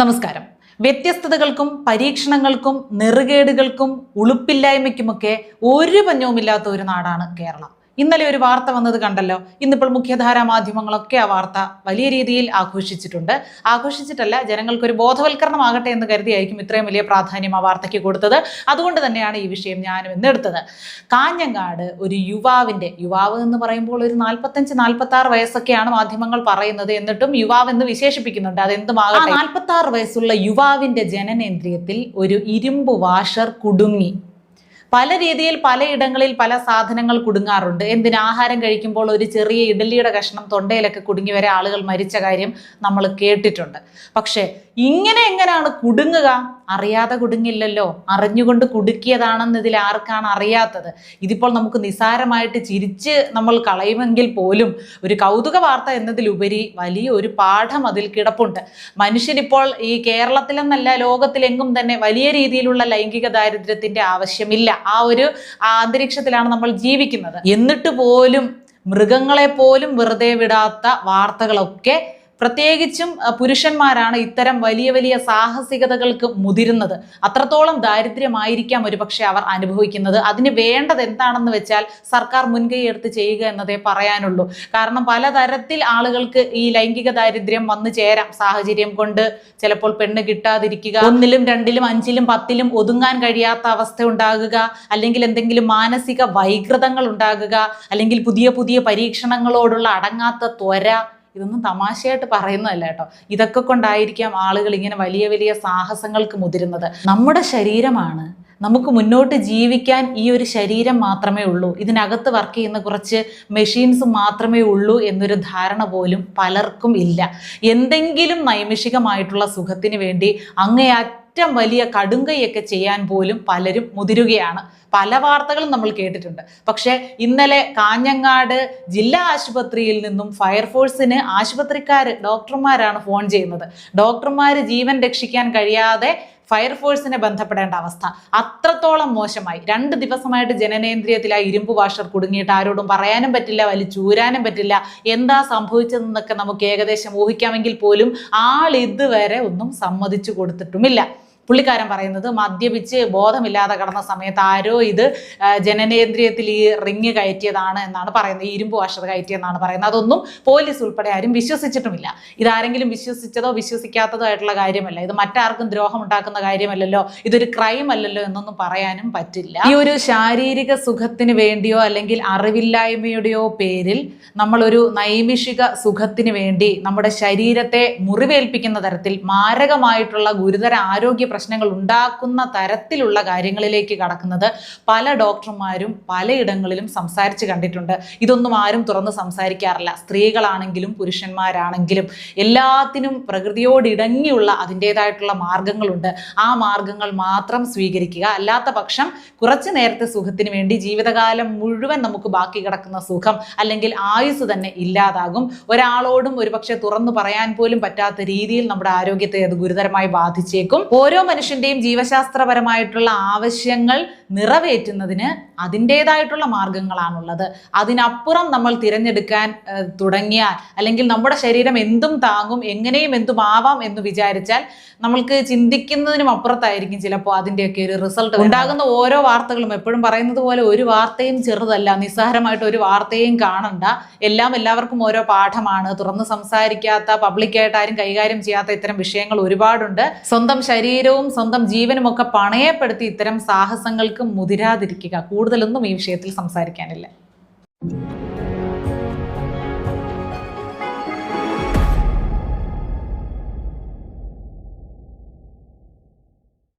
നമസ്കാരം. വ്യത്യസ്തതകൾക്കും പരീക്ഷണങ്ങൾക്കും നെറുകേടുകൾക്കും ഉളുപ്പില്ലായ്മയ്ക്കുമൊക്കെ ഒരു പഞ്ഞവുമില്ലാത്ത ഒരു നാടാണ് കേരളം. ഇന്നലെ ഒരു വാർത്ത വന്നത് കണ്ടല്ലോ. ഇന്നിപ്പോൾ മുഖ്യധാരാ മാധ്യമങ്ങളൊക്കെ ആ വാർത്ത വലിയ രീതിയിൽ ആഘോഷിച്ചിട്ടുണ്ട്. ആഘോഷിച്ചിട്ടല്ല ജനങ്ങൾക്കൊരു ബോധവൽക്കരണമാകട്ടെ എന്ന് കരുതിയായിരിക്കും ഇത്രയും വലിയ പ്രാധാന്യം ആ വാർത്തയ്ക്ക് കൊടുത്തത്. അതുകൊണ്ട് തന്നെയാണ് ഈ വിഷയം ഞാനും ഇന്ന് എടുത്തത്. കാഞ്ഞങ്ങാട് ഒരു യുവാവിന്റെ യുവാവ് എന്ന് പറയുമ്പോൾ ഒരു നാൽപ്പത്തഞ്ച് നാൽപ്പത്തി ആറ് വയസ്സൊക്കെയാണ് മാധ്യമങ്ങൾ പറയുന്നത് എന്നിട്ടും യുവാവ് എന്ന് വിശേഷിപ്പിക്കുന്നുണ്ട്. അതെന്തുമാകട്ടെ? നാൽപ്പത്തി ആറ് വയസ്സുള്ള യുവാവിന്റെ ജനനേന്ദ്രിയത്തിൽ ഒരു ഇരുമ്പ് വാഷർ കുടുങ്ങി. പല രീതിയിൽ പലയിടങ്ങളിൽ പല സാധനങ്ങൾ കുടുങ്ങാറുണ്ട്. എന്തിന് ആഹാരം കഴിക്കുമ്പോൾ ഒരു ചെറിയ ഇഡലിയുടെ കഷ്ണം തൊണ്ടയിലൊക്കെ കുടുങ്ങി വരെ ആളുകൾ മരിച്ച കാര്യം നമ്മൾ കേട്ടിട്ടുണ്ട്. പക്ഷേ ഇങ്ങനെ എങ്ങനെയാണ് കുടുങ്ങുക? അറിയാതെ കുടുങ്ങില്ലല്ലോ. അറിഞ്ഞുകൊണ്ട് കുടുക്കിയതാണെന്ന് ഇതിൽ ആർക്കാണ് അറിയാത്തത്? ഇതിപ്പോൾ നമുക്ക് നിസാരമായിട്ട് ചിരിച്ച് നമ്മൾ കളയുമെങ്കിൽ പോലും ഒരു കൗതുക വാർത്ത എന്നതിലുപരി വലിയ ഒരു പാഠം അതിൽ കിടപ്പുണ്ട്. മനുഷ്യനിപ്പോൾ ഈ കേരളത്തിലെന്നല്ല ലോകത്തിലെങ്ങും തന്നെ വലിയ രീതിയിലുള്ള ലൈംഗിക ദാരിദ്ര്യത്തിന്റെ ആവശ്യമില്ല. ആ ഒരു അന്തരീക്ഷത്തിലാണ് നമ്മൾ ജീവിക്കുന്നത്. എന്നിട്ട് പോലും മൃഗങ്ങളെ പോലും വെറുതെ വിടാത്ത വാർത്തകളൊക്കെ പ്രത്യേകിച്ചും പുരുഷന്മാരാണ് ഇത്തരം വലിയ വലിയ സാഹസികതകൾക്ക് മുതിരുന്നത്. അത്രത്തോളം ദാരിദ്ര്യമായിരിക്കാം ഒരുപക്ഷെ അവർ അനുഭവിക്കുന്നത്. അതിന് വേണ്ടത് എന്താണെന്ന് വെച്ചാൽ സർക്കാർ മുൻകൈ എടുത്ത് ചെയ്യുക എന്നതേ പറയാനുള്ളൂ. കാരണം പലതരത്തിൽ ആളുകൾക്ക് ഈ ലൈംഗിക ദാരിദ്ര്യം വന്നു ചേരാം. സാഹചര്യം കൊണ്ട് ചിലപ്പോൾ പെണ്ണ് കിട്ടാതിരിക്കുക ഒന്നിലും രണ്ടിലും അഞ്ചിലും പത്തിലും ഒതുങ്ങാൻ കഴിയാത്ത അവസ്ഥ ഉണ്ടാകുക അല്ലെങ്കിൽ എന്തെങ്കിലും മാനസിക വൈകൃതങ്ങൾ ഉണ്ടാകുക അല്ലെങ്കിൽ പുതിയ പുതിയ പരീക്ഷണങ്ങളോടുള്ള അടങ്ങാത്ത ത്വര ഇതൊന്നും തമാശയായിട്ട് പറയുന്നതല്ല കേട്ടോ. ഇതൊക്കെ കൊണ്ടായിരിക്കാം ആളുകൾ ഇങ്ങനെ വലിയ വലിയ സാഹസങ്ങൾക്ക് മുതിരുന്നത്. നമ്മുടെ ശരീരമാണ്. നമുക്ക് മുന്നോട്ട് ജീവിക്കാൻ ഈ ഒരു ശരീരം മാത്രമേ ഉള്ളൂ. ഇതിനകത്ത് വർക്ക് ചെയ്യുന്ന കുറച്ച് മെഷീൻസ് മാത്രമേ ഉള്ളൂ എന്നൊരു ധാരണ പോലും പലർക്കും ഇല്ല. എന്തെങ്കിലും നൈമിഷികമായിട്ടുള്ള സുഖത്തിന് വേണ്ടി അങ്ങേയറ്റം വലിയ കടുങ്കയൊക്കെ ചെയ്യാൻ പോലും പലരും മുതിരുകയാണ്. പല വാർത്തകളും നമ്മൾ കേട്ടിട്ടുണ്ട്. പക്ഷേ ഇന്നലെ കാഞ്ഞങ്ങാട് ജില്ലാ ആശുപത്രിയിൽ നിന്നും ഫയർഫോഴ്സിന് ആശുപത്രിക്കാർ ഡോക്ടർമാരാണ് ഫോൺ ചെയ്യുന്നത്. ഡോക്ടർമാർ ജീവൻ രക്ഷിക്കാൻ കഴിയാതെ ഫയർഫോഴ്സിനെ ബന്ധപ്പെടേണ്ട അവസ്ഥ. അത്രത്തോളം മോശമായി. രണ്ട് ദിവസമായിട്ട് ജനനേന്ദ്രിയത്തിൽ ആ ഇരുമ്പ് വാഷർ കുടുങ്ങിയിട്ട് ആരോടും പറയാനും പറ്റില്ല വലിച്ചൂരാനും പറ്റില്ല. എന്താ സംഭവിച്ചതെന്നൊക്കെ നമുക്ക് ഏകദേശം ഊഹിക്കാമെങ്കിൽ പോലും ആൾ ഇതുവരെ ഒന്നും സമ്മതിച്ചു കൊടുത്തിട്ടുമില്ല. പുള്ളിക്കാരൻ പറയുന്നത് മദ്യപിച്ച് ബോധമില്ലാതെ കടന്ന സമയത്ത് ആരോ ഇത് ജനനേന്ദ്രിയത്തിൽ ഈ റിങ് കയറ്റിയതാണ് എന്നാണ് പറയുന്നത്. ഈ ഇരുമ്പ് വാഷർ കയറ്റിയെന്നാണ് പറയുന്നത്. അതൊന്നും പോലീസ് ഉൾപ്പെടെ ആരും വിശ്വസിച്ചിട്ടുമില്ല. ഇതാരെങ്കിലും വിശ്വസിച്ചതോ വിശ്വസിക്കാത്തതോ ആയിട്ടുള്ള കാര്യമല്ല. ഇത് മറ്റാർക്കും ദ്രോഹം ഉണ്ടാക്കുന്ന കാര്യമല്ലല്ലോ. ഇതൊരു ക്രൈം അല്ലല്ലോ എന്നൊന്നും പറയാനും പറ്റില്ല. ഈ ഒരു ശാരീരിക സുഖത്തിന് വേണ്ടിയോ അല്ലെങ്കിൽ അറിവില്ലായ്മയുടെയോ പേരിൽ നമ്മളൊരു നൈമിഷിക സുഖത്തിന് വേണ്ടി നമ്മുടെ ശരീരത്തെ മുറിവേൽപ്പിക്കുന്ന തരത്തിൽ മാരകമായിട്ടുള്ള ഗുരുതര ആരോഗ്യ പ്രശ്നങ്ങൾ ഉണ്ടാക്കുന്ന തരത്തിലുള്ള കാര്യങ്ങളിലേക്ക് കടക്കുന്നത് പല ഡോക്ടർമാരും പലയിടങ്ങളിലും സംസാരിച്ച് കണ്ടിട്ടുണ്ട്. ഇതൊന്നും ആരും തുറന്ന് സംസാരിക്കാറില്ല. സ്ത്രീകളാണെങ്കിലും പുരുഷന്മാരാണെങ്കിലും എല്ലാത്തിനും പ്രകൃതിയോട് ഇടങ്ങിയുള്ള അതിന്റെതായിട്ടുള്ള മാർഗങ്ങളുണ്ട്. ആ മാർഗങ്ങൾ മാത്രം സ്വീകരിക്കുക. അല്ലാത്ത പക്ഷം കുറച്ചു നേരത്തെ സുഖത്തിന് വേണ്ടി ജീവിതകാലം മുഴുവൻ നമുക്ക് ബാക്കി കിടക്കുന്ന സുഖം അല്ലെങ്കിൽ ആയുസ് തന്നെ ഇല്ലാതാകും. ഒരാളോടും ഒരുപക്ഷെ തുറന്നു പറയാൻ പോലും പറ്റാത്ത രീതിയിൽ നമ്മുടെ ആരോഗ്യത്തെ അത് ഗുരുതരമായി ബാധിച്ചേക്കും. ഓരോ മനുഷ്യന്റെയും ജീവശാസ്ത്രപരമായിട്ടുള്ള ആവശ്യങ്ങൾ നിറവേറ്റുന്നതിന് അതിന്റേതായിട്ടുള്ള മാർഗങ്ങളാണുള്ളത്. അതിനപ്പുറം നമ്മൾ തിരഞ്ഞെടുക്കാൻ തുടങ്ങിയാൽ അല്ലെങ്കിൽ നമ്മുടെ ശരീരം എന്തും താങ്ങും എങ്ങനെയും എന്തും ആവാം എന്ന് വിചാരിച്ചാൽ നമ്മൾക്ക് ചിന്തിക്കുന്നതിനും അപ്പുറത്തായിരിക്കും ചിലപ്പോൾ അതിന്റെയൊക്കെ ഒരു റിസൾട്ട് ഉണ്ടാകുന്ന ഓരോ വാർത്തകളും എപ്പോഴും പറയുന്നത് പോലെ ഒരു വാർത്തയും ചെറുതല്ല നിസ്സാരമായിട്ട് ഒരു വാർത്തയും കാണണ്ട. എല്ലാം എല്ലാവർക്കും ഓരോ പാഠമാണ്. തുറന്ന് സംസാരിക്കാത്ത പബ്ലിക്കായിട്ട് ആരും കൈകാര്യം ചെയ്യാത്ത ഇത്തരം വിഷയങ്ങൾ ഒരുപാടുണ്ട്. സ്വന്തം ശരീരവും സ്വന്തം ജീവനും ഒക്കെ പണയപ്പെടുത്തി ഇത്തരം സാഹസങ്ങൾക്ക് മുതിരാതിരിക്കുക. കൂടുതലൊന്നും ഈ വിഷയത്തിൽ സംസാരിക്കാനില്ല.